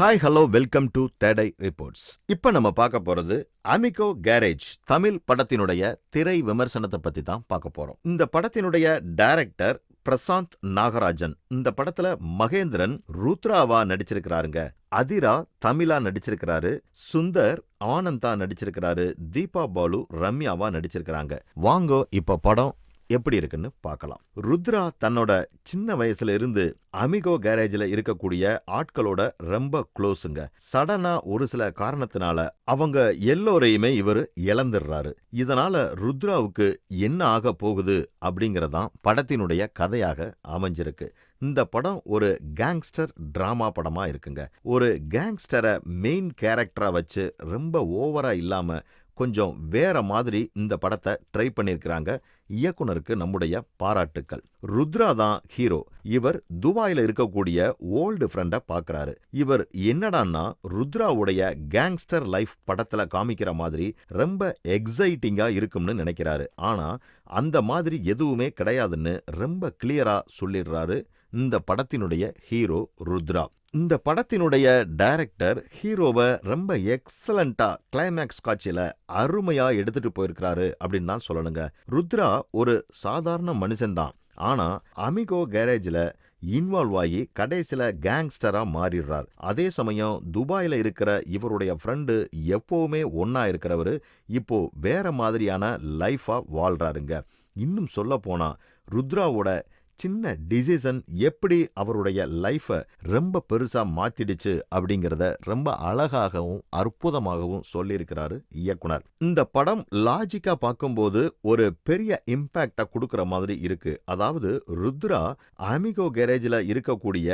Hi hello welcome to today reports இப்ப நம்ம பார்க்க போறது அமிகோ கேரேஜ் தமிழ் படத்தினுடைய திரை விமர்சனத்தை பத்தி தான் பார்க்க போகிறோம் இந்த படத்தினுடைய டைரக்டர் பிரசாந்த் நாகராஜன் இந்த படத்துல மகேந்திரன் ருத்ராவா நடிச்சிருக்கிறாருங்க. அதிரா தமிழா நடிச்சிருக்கிறாரு சுந்தர் ஆனந்தா நடிச்சிருக்கிறாரு தீபா பாலு ரம்யாவா நடிச்சிருக்கிறாங்க. வாங்கோ இப்ப படம் எப்படி இருக்குன்னு பார்க்கலாம். ருத்ரா தன்னோட சின்ன வயசுல இருந்து அமிகோ கேரேஜ்ல இருக்கக்கூடிய ஆட்களோட ரொம்ப க்ளோஸுங்க. சடனா ஒரு சில காரணத்தினால அவங்க எல்லோரையுமே இவர் இழந்துடுறாரு இதனால ருத்ராவுக்கு என்ன ஆக போகுது அப்படிங்கறதான் படத்தினுடைய கதையாக அமைஞ்சிருக்கு. இந்த படம் ஒரு கேங்ஸ்டர் டிராமா படமா இருக்குங்க. ஒரு கேங்ஸ்டரை மெயின் கேரக்டரா வச்சு ரொம்ப ஓவரா இல்லாம கொஞ்சம் வேற மாதிரி இந்த படத்தை ட்ரை பண்ணியிருக்கிறாங்க இயக்குனருக்கு நம்முடைய பாராட்டுக்கள். ருத்ரா தான் ஹீரோ இவர் துபாயில இருக்கக்கூடிய ஓல்டு ஃப்ரெண்டை பார்க்குறாரு இவர் என்னடான்னா ருத்ராவுடைய கேங்ஸ்டர் லைஃப் படத்துல காமிக்கிற மாதிரி ரொம்ப எக்ஸைட்டிங்கா இருக்கும்னு நினைக்கிறாரு. ஆனா அந்த மாதிரி எதுவுமே கிடையாதுன்னு ரொம்ப கிளியரா சொல்லிடுறாரு. இந்த படத்தினுடைய ஹீரோ ருத்ரா. இந்த படத்தினுடைய டைரக்டர் ஹீரோவை ரொம்ப எக்ஸலண்டா கிளைமேக்ஸ் காட்சியில அருமையா எடுத்துட்டு போயிருக்கிறாரு அப்படின்னு தான் சொல்லணுங்க. ருத்ரா ஒரு சாதாரண மனுஷன்தான். ஆனா அமிகோ கேரேஜ்ல இன்வால்வ் ஆகி கடைசியில கேங்ஸ்டரா மாறிடுறார். அதே சமயம் துபாயில இருக்கிற இவருடைய ஃப்ரெண்டு எப்பவுமே ஒன்னா இருக்கிறவரு இப்போ வேற மாதிரியான லைஃபா வாழ்றாருங்க. இன்னும் சொல்ல போனா ருத்ராவோட சின்ன டிசிஷன் எப்படி அவருடைய லைஃபை ரொம்ப பெருசா மாத்திடுச்சு அப்படிங்கிறத ரொம்ப அழகாகவும் அற்புதமாகவும் சொல்லியிருக்கிறாரு இயக்குனர். இந்த படம் லாஜிக்கா பார்க்கும்போது ஒரு பெரிய இம்பேக்டை கொடுக்குற மாதிரி இருக்கு. அதாவது ருத்ரா அமிகோ கேரேஜில் இருக்கக்கூடிய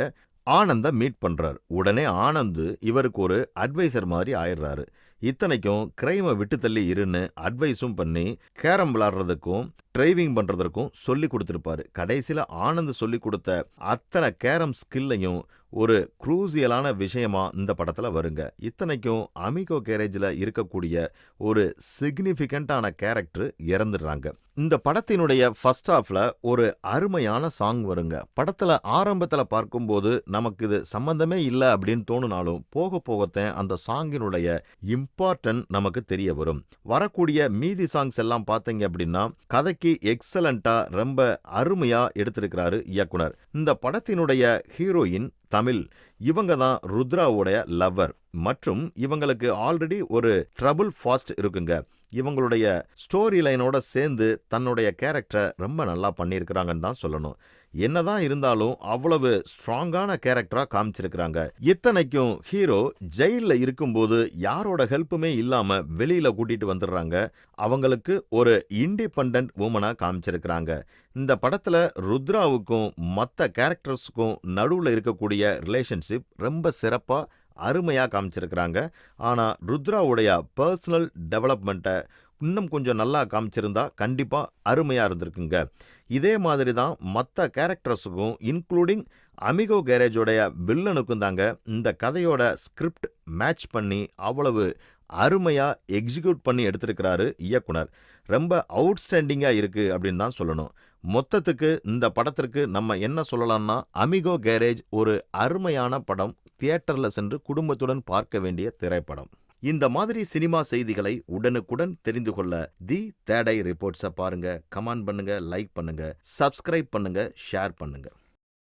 ஆனந்த மீட் பண்ணுறார் உடனே ஆனந்து இவருக்கு ஒரு அட்வைசர் மாதிரி ஆயிடுறாரு. இத்தனைக்கும் கிரைமை விட்டு தள்ளி இருன்னு அட்வைஸும் பண்ணி கேரம் விளாடுறதுக்கும் டிரைவிங் பண்றதற்கும் சொல்லி கொடுத்துருப்பாரு. கடைசியில் ஆனந்த் சொல்லி கொடுத்த அத்தனை கேரம் ஸ்கில்லையும் ஒரு குரூசியலான விஷயமா இந்த படத்துல வருங்க. இத்தனைக்கும் அமிகோ கேரேஜில் இருக்கக்கூடிய ஒரு சிக்னிஃபிகண்டான கேரக்டர் இறந்துடுறாங்க. இந்த படத்தினுடைய ஃபர்ஸ்ட் ஹாஃப்ல ஒரு அருமையான சாங் வருங்க. படத்துல ஆரம்பத்துல பார்க்கும்போது நமக்கு இது சம்பந்தமே இல்லை அப்படின்னு தோணுனாலும் போக போகத்தான் அந்த சாங்கினுடைய இம்பார்ட்டன்ட் நமக்கு தெரிய வரும். வரக்கூடிய மீதி சாங்ஸ் எல்லாம் பார்த்தீங்க அப்படின்னா கதைக்கு எக்ஸலண்டா ரொம்ப அருமையா எடுத்திருக்கிறாரு இயக்குனர். இந்த படத்தினுடைய ஹீரோயின் தமிழ். இவங்க தான் ருத்ராவுடைய லவ்வர் மற்றும் இவங்களுக்கு ஆல்ரெடி ஒரு ட்ரபுள் ஃபாஸ்ட் இருக்குங்க. இவங்களுடைய ஸ்டோரி லைனோட சேர்ந்து தன்னுடைய கேரக்டரை ரொம்ப நல்லா பண்ணியிருக்கிறாங்கன்னு தான் சொல்லணும். என்னதான் இருந்தாலும் அவ்வளவு ஸ்ட்ராங்கான கேரக்டரா காமிச்சிருக்கிறாங்க. இத்தனைக்கும் ஹீரோ ஜெயில இருக்கும்போது யாரோட ஹெல்ப்புமே இல்லாம வெளியில கூட்டிட்டு வந்துடுறாங்க. அவங்களுக்கு ஒரு இண்டிபெண்ட் உமனா காமிச்சிருக்கிறாங்க. இந்த படத்துல ருத்ராவுக்கும் மற்ற கேரக்டர்ஸுக்கும் நடுவில் இருக்கக்கூடிய ரிலேஷன்ஷிப் ரொம்ப சிறப்பா அருமையாக காமிச்சிருக்கிறாங்க. ஆனால் ருத்ராவுடைய பர்சனல் டெவலப்மெண்ட்டை இன்னும் கொஞ்சம் நல்லா காமிச்சிருந்தா கண்டிப்பாக அருமையாக இருந்திருக்குங்க. இதே மாதிரி தான் மற்ற கேரக்டர்ஸுக்கும் இன்க்ளூடிங் அமிகோ கேரேஜோடைய வில்லனுக்கும் தாங்க இந்த கதையோட ஸ்கிரிப்ட் மேட்ச் பண்ணி அவ்வளவு அருமையா எக்ஸிக்யூட் பண்ணி எடுத்திருக்கிறாரு இயக்குனர். ரொம்ப அவுட்ஸ்டாண்டிங்கா இருக்கு அப்படின்னு தான் சொல்லணும். மொத்தத்துக்கு இந்த படத்திற்கு நம்ம என்ன சொல்லலாம்னா அமிகோ கேரேஜ் ஒரு அருமையான படம் தியேட்டர்ல சென்று குடும்பத்துடன் பார்க்க வேண்டிய திரைப்படம். இந்த மாதிரி சினிமா செய்திகளை உடனுக்குடன் தெரிந்து கொள்ள தி தேடை ரிப்போர்ட்ஸை பாருங்க. கமெண்ட் பண்ணுங்க லைக் பண்ணுங்க சப்ஸ்கிரைப் பண்ணுங்க ஷேர் பண்ணுங்க.